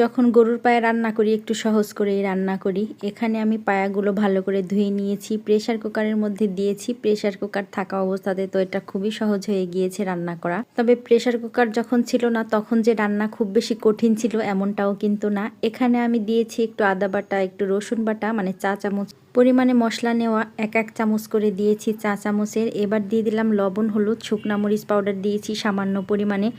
যখন গরুর পায়ে রান্না করি, একটু সহজ করেই রান্না করি, এখানে আমি পায়াগুলো ভালো করে ধুয়ে নিয়েছি প্রেশার কুকারের মধ্যে দিয়েছি প্রেশার কুকার থাকা অবস্থাতে তো এটা খুবই সহজ হয়ে গিয়েছে রান্না করা। তবে প্রেশার কুকার যখন ছিল না, তখন যে রান্না খুব বেশি কঠিন ছিল এমনটাও কিন্তু না। এখানে আমি দিয়েছি একটু আদা বাটা, একটু রসুন বাটা মানে চা চামচ পরিমাণে মশলা নেওয়া, এক এক চামচ করে দিয়েছি চা চামচের। এবার দিয়ে দিলাম লবণ, হলুদ, শুকনা মরিচ পাউডার দিয়েছি সামান্য পরিমাণে।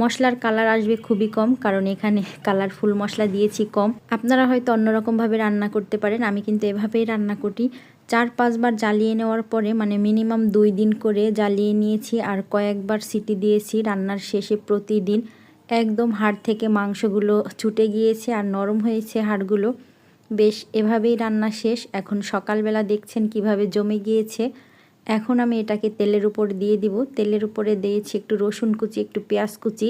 মশলার কালার আসবে খুবই কম, কারণ এখানে কালারফুল মশলা দিয়েছি কম। আপনারা হয়তো অন্যরকমভাবে রান্না করতে পারেন, আমি কিন্তু এভাবেই রান্না করি। চার পাঁচবার জ্বালিয়ে নেওয়ার পরে মানে মিনিমাম দুই দিন করে জ্বালিয়ে নিয়েছি আর কয়েকবার সিটি দিয়েছি রান্নার শেষে প্রতিদিন। একদম হাড় থেকে মাংসগুলো ছুটে গিয়েছে আর নরম হয়েছে হাড়গুলো। বেশ, এভাবেই রান্না শেষ। এখন সকালবেলা দেখছেন কীভাবে জমে গিয়েছে। এখন আমি এটাকে তেলের উপর দিয়ে দিব। তেলের উপরে দিয়েছি একটু রসুন কুচি, একটু পেঁয়াজ কুচি।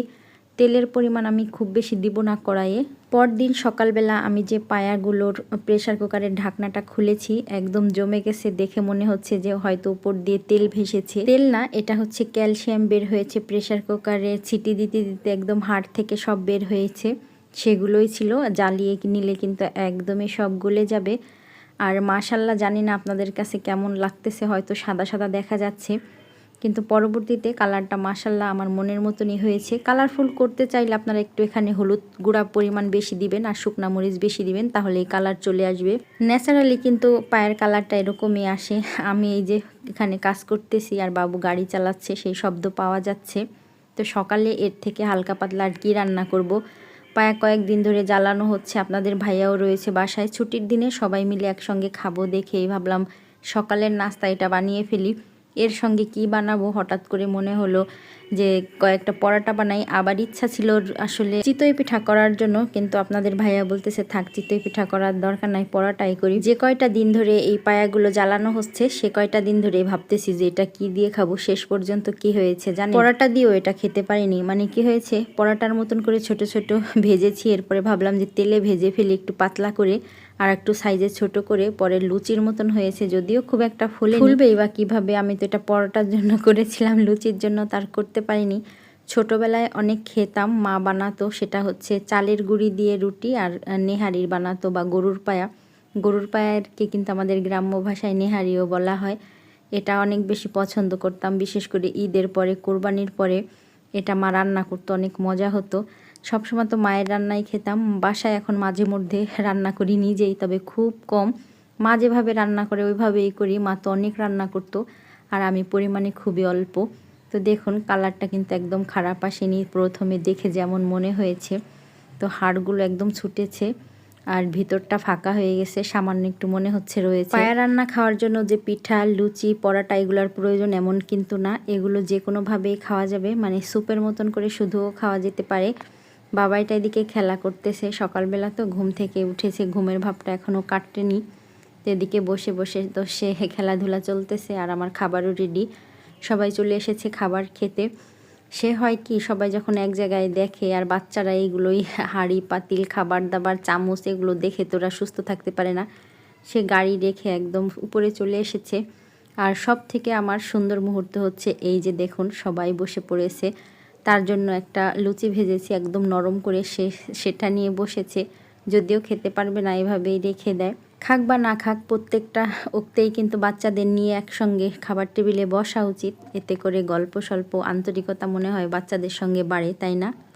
তেলের পরিমাণ আমি খুব বেশি দিব না কড়াইয়ে। পরদিন সকালবেলা আমি যে পায়াগুলোর প্রেশার কুকারের ঢাকনাটা খুলেছি, একদম জমে গেছে দেখে মনে হচ্ছে যে হয়তো উপর দিয়ে তেল ভেসেছে। তেল না, এটা হচ্ছে ক্যালসিয়াম বের হয়েছে প্রেশার কুকারে ছিটি দিতে দিতে একদম হাড় থেকে সব বের হয়েছে। সেগুলোই ছিল, জ্বালিয়ে নিলে কিন্তু একদমই সব গলে যাবে। আর মাশাল্লাহ জানি না আপনাদের কাছে কেমন লাগতেছে, হয়তো সাদা সাদা দেখা যাচ্ছে। কিন্তু পরবর্তীতে কালারটা মাসাল্লাহ আমার মনের মতনই হয়েছে। কালারফুল করতে চাইলে আপনারা একটু এখানে হলুদ গুঁড়া পরিমাণ বেশি দিবেন আর শুকনা মরিচ বেশি দিবেন, তাহলে এই কালার চলে আসবে। ন্যাচারালি কিন্তু পায়ের কালারটা এরকমই আসে। আমি এই যে এখানে কাজ করতেছি আর বাবু গাড়ি চালাচ্ছে, সেই শব্দ পাওয়া যাচ্ছে। তো সকালে এর থেকে হালকা পাতলা আর কী রান্না করব? পায়া কয়েকদিন ধরে জ্বালানো হচ্ছে। আপনাদের ভাইয়াও রয়েছে বাসায়। ছুটির দিনে সবাই মিলে একসঙ্গে খাব দেখেই ভাবলাম সকালের নাস্তা এটা বানিয়ে ফেলি। এর সঙ্গে কি বানাবো? হঠাৎ করে মনে হলো যে কয়েকটা পরাটা বানাই। আবার ইচ্ছা ছিল আসলে চিতই পিঠা করার জন্য, কিন্তু আপনাদের ভাইয়া বলতেছে, থাক, চিতই পিঠা করার দরকার নাই, পরাটাই করি। যে কয়টা দিন ধরে এই পায়াগুলো জ্বালানো হচ্ছে, সে কয়টা দিন ধরে ভাবতেছি যে এটা কি দিয়ে খাব, শেষ পর্যন্ত কি হয়েছে জানি পরাটা দিয়েও এটা খেতে পারিনি। মানে কি হয়েছে? পরাটার মতন করে ছোট ছোট ভেজেছি, এরপরে ভাবলাম যে তেলে ভেজে ফেলি, একটু পাতলা করে। আর একটু সাইজে ছোট করে পরে লুচির মতন হয়েছে, যদিও খুব একটা ফুলে ফুলবেই বা কীভাবে? আমি তো এটা পরোটার জন্য করেছিলাম, লুচির জন্য তার করতে পারিনি। ছোটোবেলায় অনেক খেতাম, মা বানাতো, সেটা হচ্ছে চালের গুঁড়ি দিয়ে রুটি আর নেহারির বানাতো বা গরুর পায়া। গরুর পায়ারকে কিন্তু আমাদের গ্রাম্য ভাষায় নেহারিও বলা হয়। এটা অনেক বেশি পছন্দ করতাম, বিশেষ করে ঈদের পরে, কোরবানির পরে। এটা মা রান্না করতো, অনেক মজা হতো। সবসময় তো মায়ের রান্নাই খেতাম। বাসায় এখন মাঝে মধ্যে রান্না করি নিজেই, তবে খুব কম। মা যেভাবে রান্না করে, ওইভাবেই করি। মা তো অনেক রান্না করতো আর আমি পরিমাণে খুবই অল্প। তো দেখুন, কালারটা কিন্তু একদম খারাপ আসেনি। প্রথমে দেখে যেমন মনে হয়েছে, তো হাড়গুলো একদম ছুটেছে আর ভিতরটা ফাঁকা হয়ে গেছে। সামান্য একটু মনে হচ্ছে রয়েছে। পায়া রান্না খাওয়ার জন্য যে পিঠা, লুচি, পরাটা এগুলোর প্রয়োজন এমন কিন্তু না। এগুলো যে কোনোভাবেই খাওয়া যাবে। মানে স্যুপের মতন করে শুধুও খাওয়া যেতে পারে। বাবাইটা এদিকে খেলা করতেছে। সকালবেলা তো ঘুম থেকে উঠেছে, ঘুমের ভাবটা এখনও কাটেনি। তো এদিকে বসে বসে তো সে খেলাধুলা চলতেছে আর আমার খাবারও রেডি সবাই চলে এসেছে খাবার খেতে। সে হয় কি, সবাই যখন এক জায়গায় দেখে আর বাচ্চারা এইগুলোই হাঁড়ি, পাতিল, খাবার দাবার, চামচ এগুলো দেখে তোরা সুস্থ থাকতে পারে না। সে গাড়ি রেখে একদম উপরে চলে এসেছে। আর সব থেকে আমার সুন্দর মুহূর্ত হচ্ছে এই যে দেখুন, সবাই বসে পড়েছে। তার জন্য একটা লুচি ভেজেছি, একদম নরম করে সে, সেটা নিয়ে বসেছে। যদিও খেতে পারবে না, এভাবেই রেখে দেয়। খাক বা না খাক, প্রত্যেকটা উক্তেই কিন্তু বাচ্চাদের নিয়ে একসঙ্গে খাবার টেবিলে বসা উচিত। এতে করে গল্প স্বল্প আন্তরিকতা মনে হয় বাচ্চাদের সঙ্গে বাড়ে, তাই না?